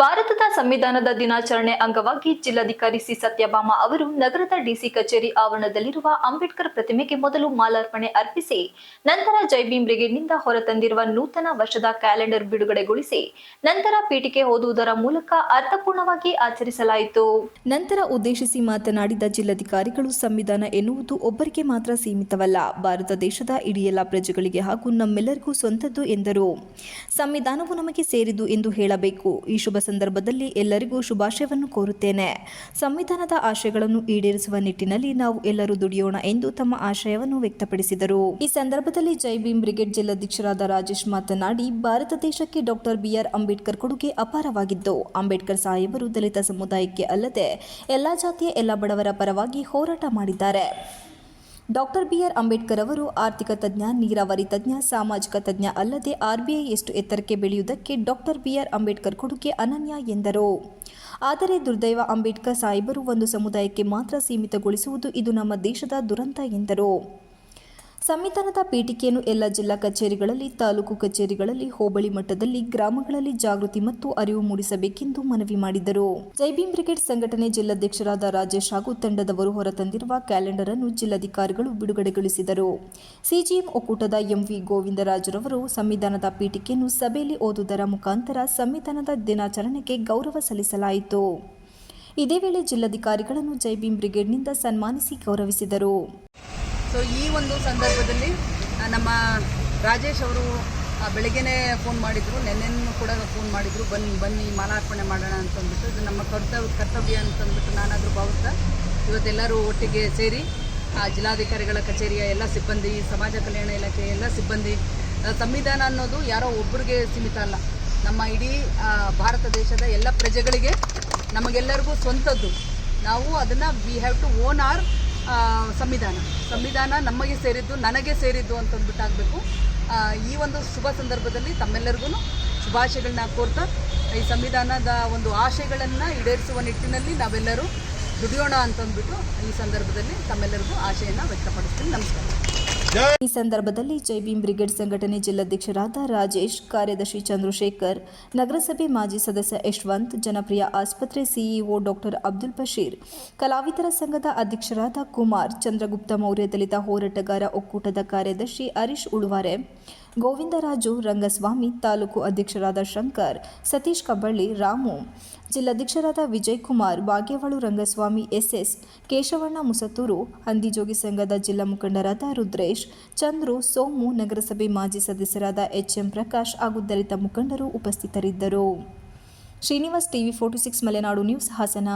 ಭಾರತದ ಸಂವಿಧಾನದ ದಿನಾಚರಣೆ ಅಂಗವಾಗಿ ಜಿಲ್ಲಾಧಿಕಾರಿ ಸಿ. ಸತ್ಯಭಾಮ ಅವರು ನಗರದ ಡಿಸಿ ಕಚೇರಿ ಆವರಣದಲ್ಲಿರುವ ಅಂಬೇಡ್ಕರ್ ಪ್ರತಿಮೆಗೆ ಮೊದಲು ಮಾಲಾರ್ಪಣೆ ಅರ್ಪಿಸಿ, ನಂತರ ಜೈ ಭೀಮ್ ಬ್ರಿಗೇಡ್ನಿಂದ ಹೊರತಂದಿರುವ ನೂತನ ವರ್ಷದ ಕ್ಯಾಲೆಂಡರ್ ಬಿಡುಗಡೆಗೊಳಿಸಿ, ನಂತರ ಪೀಠಿಕೆ ಓದುವುದರ ಮೂಲಕ ಅರ್ಥಪೂರ್ಣವಾಗಿ ಆಚರಿಸಲಾಯಿತು. ನಂತರ ಉದ್ದೇಶಿಸಿ ಮಾತನಾಡಿದ ಜಿಲ್ಲಾಧಿಕಾರಿಗಳು, ಸಂವಿಧಾನ ಎನ್ನುವುದು ಒಬ್ಬರಿಗೆ ಮಾತ್ರ ಸೀಮಿತವಲ್ಲ, ಭಾರತ ದೇಶದ ಇಡೀ ಎಲ್ಲ ಪ್ರಜೆಗಳಿಗೆ ಹಾಗೂ ನಮ್ಮೆಲ್ಲರಿಗೂ ಸ್ವಂತದ್ದು ಎಂದರು. ಸಂವಿಧಾನವು ನಮಗೆ ಸೇರಿದ್ದು ಎಂದು ಹೇಳಬೇಕು. ಈ ಶುಭ ಸಂದರ್ಭದಲ್ಲಿ ಎಲ್ಲರಿಗೂ ಶುಭಾಶಯವನ್ನು ಕೋರುತ್ತೇನೆ. ಸಂವಿಧಾನದ ಆಶಯಗಳನ್ನು ಈಡೇರಿಸುವ ನಿಟ್ಟಿನಲ್ಲಿ ನಾವು ಎಲ್ಲರೂ ದುಡಿಯೋಣ ಎಂದು ತಮ್ಮ ಆಶಯವನ್ನು ವ್ಯಕ್ತಪಡಿಸಿದರು. ಈ ಸಂದರ್ಭದಲ್ಲಿ ಜೈ ಭೀಮ್ ಬ್ರಿಗೇಡ್ ಜಿಲ್ಲಾಧ್ಯಕ್ಷರಾದ ರಾಜೇಶ್ ಮಾತನಾಡಿ, ಭಾರತ ದೇಶಕ್ಕೆ ಡಾಕ್ಟರ್ ಬಿಆರ್ ಅಂಬೇಡ್ಕರ್ ಕೊಡುಗೆ ಅಪಾರವಾಗಿದ್ದು, ಅಂಬೇಡ್ಕರ್ ಸಾಹೇಬರು ದಲಿತ ಸಮುದಾಯಕ್ಕೆ ಅಲ್ಲದೆ ಎಲ್ಲಾ ಜಾತಿಯ ಎಲ್ಲ ಬಡವರ ಪರವಾಗಿ ಹೋರಾಟ ಮಾಡಿದ್ದಾರೆ. ಡಾಕ್ಟರ್ ಬಿಆರ್ ಅಂಬೇಡ್ಕರ್ ಅವರು ಆರ್ಥಿಕ ತಜ್ಞ, ನೀರಾವರಿ ತಜ್ಞ, ಸಾಮಾಜಿಕ ತಜ್ಞ ಅಲ್ಲದೆ ಆರ್ಬಿಐ ಎಷ್ಟು ಎತ್ತರಕ್ಕೆ ಬೆಳೆಯುವುದಕ್ಕೆ ಡಾಕ್ಟರ್ ಬಿಆರ್ ಅಂಬೇಡ್ಕರ್ ಕೊಡುಗೆ ಅನನ್ಯ ಎಂದರು. ಆದರೆ ದುರ್ದೈವ ಅಂಬೇಡ್ಕರ್ ಸಾಹೇಬರು ಒಂದು ಸಮುದಾಯಕ್ಕೆ ಮಾತ್ರ ಸೀಮಿತಗೊಳಿಸುವುದು ಇದು ನಮ್ಮ ದೇಶದ ದುರಂತ ಎಂದರು. ಸಂವಿಧಾನದ ಪೀಠಿಕೆಯನ್ನು ಎಲ್ಲ ಜಿಲ್ಲಾ ಕಚೇರಿಗಳಲ್ಲಿ, ತಾಲೂಕು ಕಚೇರಿಗಳಲ್ಲಿ, ಹೋಬಳಿ ಮಟ್ಟದಲ್ಲಿ, ಗ್ರಾಮಗಳಲ್ಲಿ ಜಾಗೃತಿ ಮತ್ತು ಅರಿವು ಮೂಡಿಸಬೇಕೆಂದು ಮನವಿ ಮಾಡಿದರು. ಜೈ ಭೀಮ್ ಬ್ರಿಗೇಡ್ ಸಂಘಟನೆ ಜಿಲ್ಲಾಧ್ಯಕ್ಷರಾದ ರಾಜೇಶ್ ಹಾಗೂ ತಂಡದವರು ಹೊರತಂದಿರುವ ಕ್ಯಾಲೆಂಡರ್ ಅನ್ನು ಜಿಲ್ಲಾಧಿಕಾರಿಗಳು ಬಿಡುಗಡೆಗೊಳಿಸಿದರು. ಸಿಜಿಎಂ ಒಕ್ಕೂಟದ ಎಂವಿ ಗೋವಿಂದರಾಜರವರು ಸಂವಿಧಾನದ ಪೀಠಿಕೆಯನ್ನು ಸಭೆಯಲ್ಲಿ ಓದುವುದರ ಮುಖಾಂತರ ಸಂವಿಧಾನದ ದಿನಾಚರಣೆಗೆ ಗೌರವ ಸಲ್ಲಿಸಲಾಯಿತು. ಇದೇ ವೇಳೆ ಜಿಲ್ಲಾಧಿಕಾರಿಗಳನ್ನು ಜೈ ಭೀಮ್ ಬ್ರಿಗೇಡ್ನಿಂದ ಸನ್ಮಾನಿಸಿ ಗೌರವಿಸಿದರು. ಸೊ ಈ ಒಂದು ಸಂದರ್ಭದಲ್ಲಿ ನಮ್ಮ ರಾಜೇಶ್ ಅವರು ಬೆಳಗ್ಗೆನೇ ಫೋನ್ ಮಾಡಿದರು. ನೆನ್ನೆನೂ ಕೂಡ ಫೋನ್ ಮಾಡಿದರು. ಬನ್ನಿ ಬನ್ನಿ ಮಾಲಾರ್ಪಣೆ ಮಾಡೋಣ ಅಂತಂದ್ಬಿಟ್ಟು. ಇದು ನಮ್ಮ ಕರ್ತವ್ಯ ಕರ್ತವ್ಯ ಅಂತಂದ್ಬಿಟ್ಟು ನಾನಾದರೂ ಭಾವಿಸ್ತಾ ಇವತ್ತೆಲ್ಲರೂ ಒಟ್ಟಿಗೆ ಸೇರಿ ಆ, ಜಿಲ್ಲಾಧಿಕಾರಿಗಳ ಕಚೇರಿಯ ಎಲ್ಲ ಸಿಬ್ಬಂದಿ ಸಮಾಜ ಕಲ್ಯಾಣ ಇಲಾಖೆ ಎಲ್ಲ ಸಿಬ್ಬಂದಿ ಸಂವಿಧಾನ ಅನ್ನೋದು ಯಾರೋ ಒಬ್ಬರಿಗೆ ಸೀಮಿತ ಅಲ್ಲ. ನಮ್ಮ ಇಡೀ ಭಾರತ ದೇಶದ ಎಲ್ಲ ಪ್ರಜೆಗಳಿಗೆ ನಮಗೆಲ್ಲರಿಗೂ ಸ್ವಂತದ್ದು. ನಾವು ಅದನ್ನು we have to own our ಸಂವಿಧಾನ. ಸಂವಿಧಾನ ನಮಗೆ ಸೇರಿದ್ದು, ನನಗೆ ಸೇರಿದ್ದು ಅಂತಂದ್ಬಿಟ್ಟಾಗಬೇಕು. ಈ ಒಂದು ಶುಭ ಸಂದರ್ಭದಲ್ಲಿ ತಮ್ಮೆಲ್ಲರಿಗೂ ಶುಭಾಶಯಗಳನ್ನ ಕೋರ್ತಾ, ಈ ಸಂವಿಧಾನದ ಒಂದು ಆಶಯಗಳನ್ನು ಈಡೇರಿಸುವ ನಿಟ್ಟಿನಲ್ಲಿ ನಾವೆಲ್ಲರೂ ದುಡಿಯೋಣ ಅಂತಂದ್ಬಿಟ್ಟು ಈ ಸಂದರ್ಭದಲ್ಲಿ ತಮ್ಮೆಲ್ಲರಿಗೂ ಆಶಯನ ವ್ಯಕ್ತಪಡಿಸ್ತೀನಿ. ನಮಸ್ಕಾರ. ಈ ಸಂದರ್ಭದಲ್ಲಿ ಜೈ ಭೀಮ್ ಬ್ರಿಗೇಡ್ ಸಂಘಟನೆ ಜಿಲ್ಲಾಧ್ಯಕ್ಷರಾದ ರಾಜೇಶ್, ಕಾರ್ಯದರ್ಶಿ ಚಂದ್ರಶೇಖರ್, ನಗರಸಭೆ ಮಾಜಿ ಸದಸ್ಯ ಯಶವಂತ್, ಜನಪ್ರಿಯ ಆಸ್ಪತ್ರೆ ಸಿಇಒ ಡಾಕ್ಟರ್ ಅಬ್ದುಲ್ ಬಶೀರ್ ಕಲಾವಿದರ ಸಂಘದ ಅಧ್ಯಕ್ಷರಾದ ಕುಮಾರ್, ಚಂದ್ರಗುಪ್ತ ಮೌರ್ಯ ದಲಿತ ಹೋರಾಟಗಾರ ಒಕ್ಕೂಟದ ಕಾರ್ಯದರ್ಶಿ ಹರೀಶ್ ಉಳುವಾರೆ ಗೋವಿಂದರಾಜು ರಂಗಸ್ವಾಮಿ ತಾಲೂಕು ಅಧ್ಯಕ್ಷರಾದ ಶಂಕರ್, ಸತೀಶ್ ಕಬ್ಬಳ್ಳಿ, ರಾಮು. ಜಿಲ್ಲಾಧ್ಯಕ್ಷರಾದ ವಿಜಯ್ ಕುಮಾರ್ ಬಾಗೇವಾಳು ರಂಗಸ್ವಾಮಿ, ಎಸ್ಎಸ್, ಕೇಶವಣ್ಣ ಮುಸತೂರು ಹಂದಿಜೋಗಿ ಸಂಘದ ಜಿಲ್ಲಾ ಮುಖಂಡರಾದ ರುದ್ರೇಶ್, ಚಂದ್ರು, ಸೋಮು ನಗರಸಭೆ ಮಾಜಿ ಸದಸ್ಯರಾದ ಎಚ್ಎಂ ಪ್ರಕಾಶ್ ಹಾಗೂ ದಲಿತ ಮುಖಂಡರು ಉಪಸ್ಥಿತರಿದ್ದರು. Srinivas TV forty six Malenadu news Hassan.